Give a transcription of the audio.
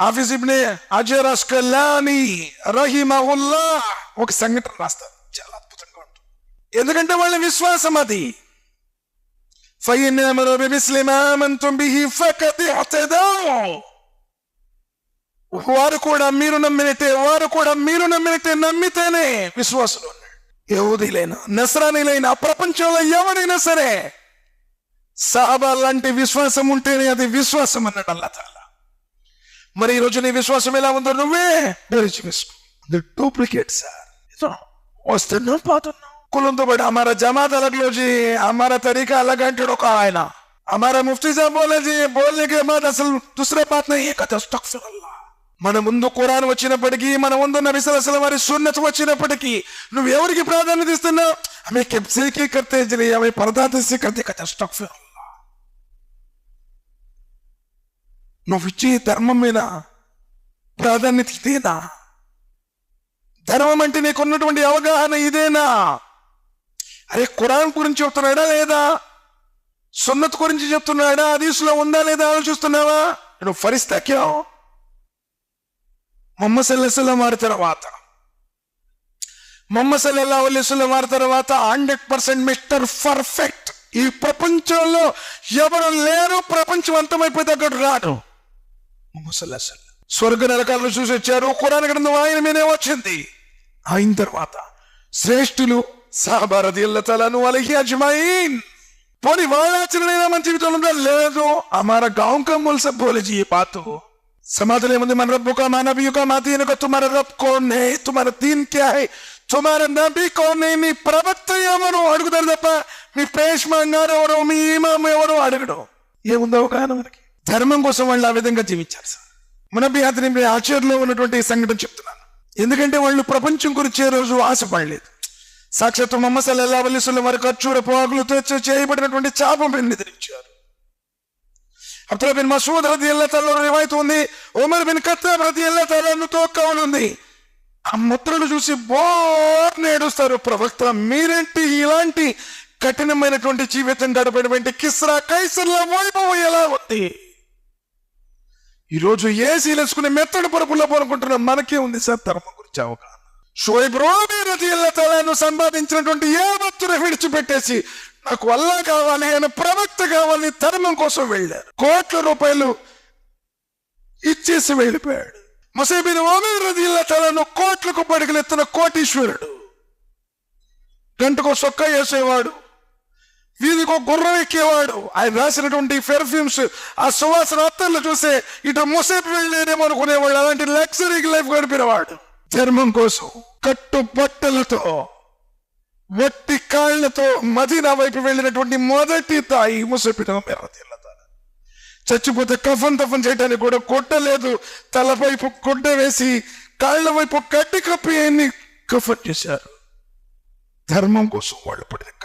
Office ఇబ్నే అజరస్కల్లాని రహిమహుల్లా ఒక సంఘటన రాస్తారు చాలా అద్భుతంగా ఉంటుంది. ఎందుకంటే వాళ్ళ విశ్వాసం అది. వారు కూడా మీరు నమ్మినట్టే వారు కూడా మీరు నమ్మినట్టే నమ్మితేనే విశ్వాసులు యహూదీలైనా నసరానీలైనా ప్రపంచంలో ఎవరైనా సరే సహబా లాంటి విశ్వాసం ఉంటేనే అది విశ్వాసం అన్నాడు అల్లా తాలా. మరి ఈ రోజు నీ విశ్వాసం ఎలా ఉందో నువ్వే ధరించుకోసుకో ద డూప్లికేట్ సార్ వస్తున్నాం పోతున్నాం కులంతో పాటు అమారా జమాత్ అలగ్లో జీ అమారా తరీకా అలగ్ అంటాడు ఒక ఆయన అమారా ముఫ్తీ సాబ్ బోలే జీ బోల్నే కే బాద్ అసలు దుసరే పాత నహీ కథ మన ముందు కురాన్ వచ్చినప్పటికీ మన ముందు నబీ అసలు వారి సున్నత వచ్చినప్పటికీ నువ్వు ఎవరికి ప్రాధాన్యత ఇస్తున్నావు ఆమె కెప్సీ కర్తే జలి ఆమె పరదాతసి కర్తే కథ స్టక్ నువ్వు ఇచ్చే ధర్మం మీద ప్రాధాన్యత ఇదేనా? ధర్మం అంటే నీకున్నటువంటి అవగాహన ఇదేనా? అరే ఖురాన్ గురించి చెప్తున్నాడా లేదా? సున్నత్ గురించి చెప్తున్నాడా? అదీసులో ఉందా లేదా ఆలోచిస్తున్నావా? నువ్వు ఫరిస్తా క్యో? మొహమ్మద్ సల్లాహం వారి తర్వాత. మొహమ్మద్ సల్లల్లా అల్లిస్లం వారి తర్వాత హండ్రెడ్ పర్సెంట్ మిస్టర్ పర్ఫెక్ట్. ఈ ప్రపంచంలో ఎవరు లేరు ప్రపంచం అంతమైపోతే అక్కడ రాడు. మొహమ్మద్ సల్లాహం స్వర్గ నరకాలను చూసి వచ్చారు ఖురాన్ గ్రంథం ఆయన మీదే వచ్చింది అయిన తర్వాత శ్రేష్ఠులు సాహబారది తలను అలహి అజ్మాయిన్ పోనీ వాళ్ళ ఆచరణ మన జీవితంలో ఉందా లేదు हमारा गांव का मूल सब बोले जी ये बात हो समाज में मन रब्बु का माना भी का माती को तुम्हारा रब कौन है तुम्हारा दीन क्या है तुम्हारा నబీ కౌన్ है మీ ప్రవక్త ఎవరు అడుగుతారు తప్ప మీ పేష్మంగారు ఎవరు మీ ఇమాం ఎవరు అడగడం ఏముందో ఒక మనకి ధర్మం కోసం వాళ్ళు ఆ విధంగా జీవించారు సార్. మునబి అతని ఆచరణలో ఉన్నటువంటి సంఘటన చెప్తున్నాను. ఎందుకంటే వాళ్ళు ప్రపంచం గురించి రోజు ఆశపడలేదు. సాక్షాత్ మొహమ్మద్ సల్లల్లా అలీస్లం వారి ఖర్చూర పోగులతో చేయబడినటువంటి చాపం నిద్రించారు. అబ్దుల్లా బిన్ మసూద్ రది అల్లా తల్లో రివాయత్ ఉంది. ఉమర్ బిన్ ఖత్తాబ్ రది అల్లా తల్లను తోక్కవనుంది ఆ ముద్రలు చూసి బోర్ నేడుస్తారు ప్రవక్త మీరేంటి ఇలాంటి కఠినమైనటువంటి జీవితం గడపడినటువంటి కిస్రా కైసర్ల వైభవం ఎలా ఉంది? ఈరోజు ఏసీలు వేసుకుని మెత్తడి పరుపుల్లో పోనుకుంటున్న మనకే ఉంది సార్ ధర్మం గురించి అవగాహన. షోయిబ్ రోబీ తలను సంపాదించినటువంటి ఏ భక్తుని విడిచిపెట్టేసి నాకు వల్ల కావాలి ఆయన ప్రవక్త కావాలి ధర్మం కోసం వెళ్ళారు. కోట్ల రూపాయలు ఇచ్చేసి వెళ్ళిపోయాడు. ముసైబిన్ ఓమీ రజీల్ల తలను కోట్లకు పడిగలెత్తిన కోటీశ్వరుడు. గంటకు సొక్క వేసేవాడు. వీధికో గుర్రం ఎక్కేవాడు. ఆయన రాసినటువంటి పెర్ఫ్యూమ్స్ ఆ సువాసన అత్తర్లు చూసే ఇటు ముసేపు వెళ్ళేదేమో అనుకునేవాడు అలాంటి లగ్జరీ లైఫ్ గడిపినవాడు. చర్మం కోసం కట్టు బట్టలతో వట్టి కాళ్ళతో మదీనా వైపు వెళ్ళినటువంటి మొదటి తాయి ముసపిన చచ్చిపోతే కఫన్ తఫన్ చేయడానికి కూడా కొట్టలేదు తలవైపు గుడ్డ వేసి కాళ్ళ వైపు కట్టి కప్పి ఆయన్ని కఫన్ చేశారు. ధర్మం కోసం వాళ్ళు పడిన